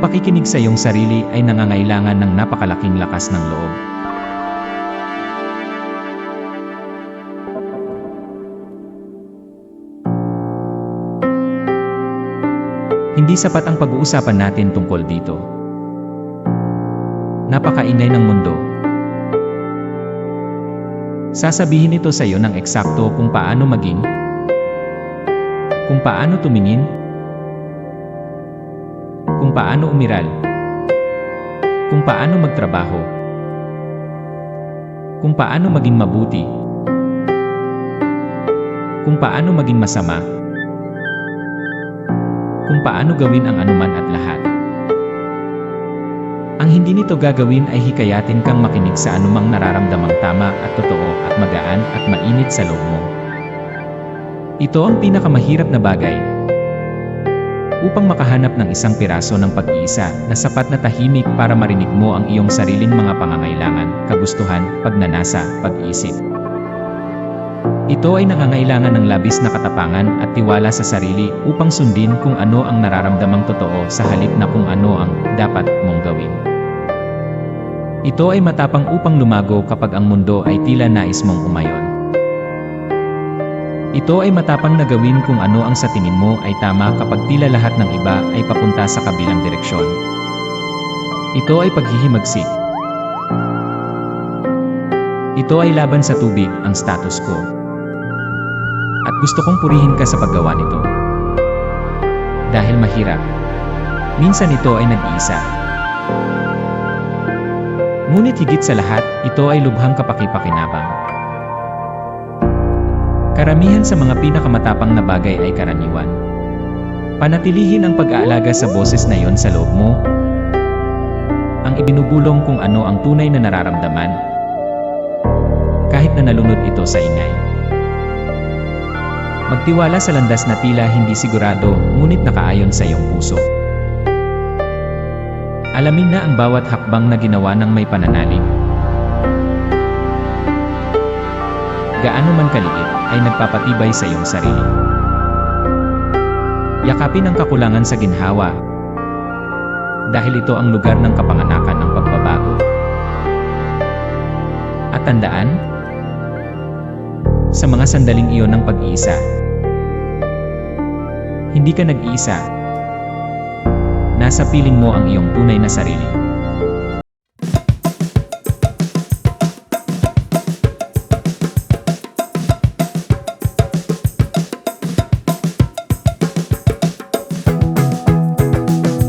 pakikinig sa iyong sarili ay nangangailangan ng napakalaking lakas ng loob. Hindi sapat ang pag-uusapan natin tungkol dito. Napakaingay ng mundo. Sasabihin ito sa iyo ng eksakto kung paano maging, kung paano tumingin, kung paano umiral, kung paano magtrabaho, kung paano maging mabuti, kung paano maging masama, kung paano gawin ang anuman at lahat. Ang hindi nito gagawin ay hikayatin kang makinig sa anumang nararamdamang tama at totoo at magaan at mainit sa loob mo. Ito ang pinakamahirap na bagay. Upang makahanap ng isang piraso ng pag-iisa na sapat na tahimik para marinig mo ang iyong sariling mga pangangailangan, kagustuhan, pagnanasa, pag-iisip. Ito ay nangangailangan ng labis na katapangan at tiwala sa sarili upang sundin kung ano ang nararamdamang totoo sa halip na kung ano ang dapat mong gawin. Ito ay matapang upang lumago kapag ang mundo ay tila nais mong umayon. Ito ay matapang na gawin kung ano ang sa tingin mo ay tama kapag tila lahat ng iba ay papunta sa kabilang direksyon. Ito ay paghihimagsik. Ito ay laban sa tubig, ang status quo. At gusto kong purihin ka sa paggawa nito. Dahil mahirap. Minsan ito ay nag-iisa. Ngunit higit sa lahat, ito ay lubhang kapakipakinabang. Karamihan sa mga pinakamatapang na bagay ay karaniwan. Panatilihin ang pag-aalaga sa boses na iyon sa loob mo. Ang ibinubulong kung ano ang tunay na nararamdaman. Kahit na nalunod ito sa ingay. Magtiwala sa landas na tila hindi sigurado, ngunit nakaayon sa iyong puso. Alamin na ang bawat hakbang na ginawa ng may pananalig. Gaano man kaliit, ay nagpapatibay sa iyong sarili. Yakapin ang kakulangan sa ginhawa. Dahil ito ang lugar ng kapanganakan ng pagbabago. At tandaan, sa mga sandaling iyon ng pag-iisa, hindi ka nag-iisa. Nasa piling mo ang iyong tunay na sarili.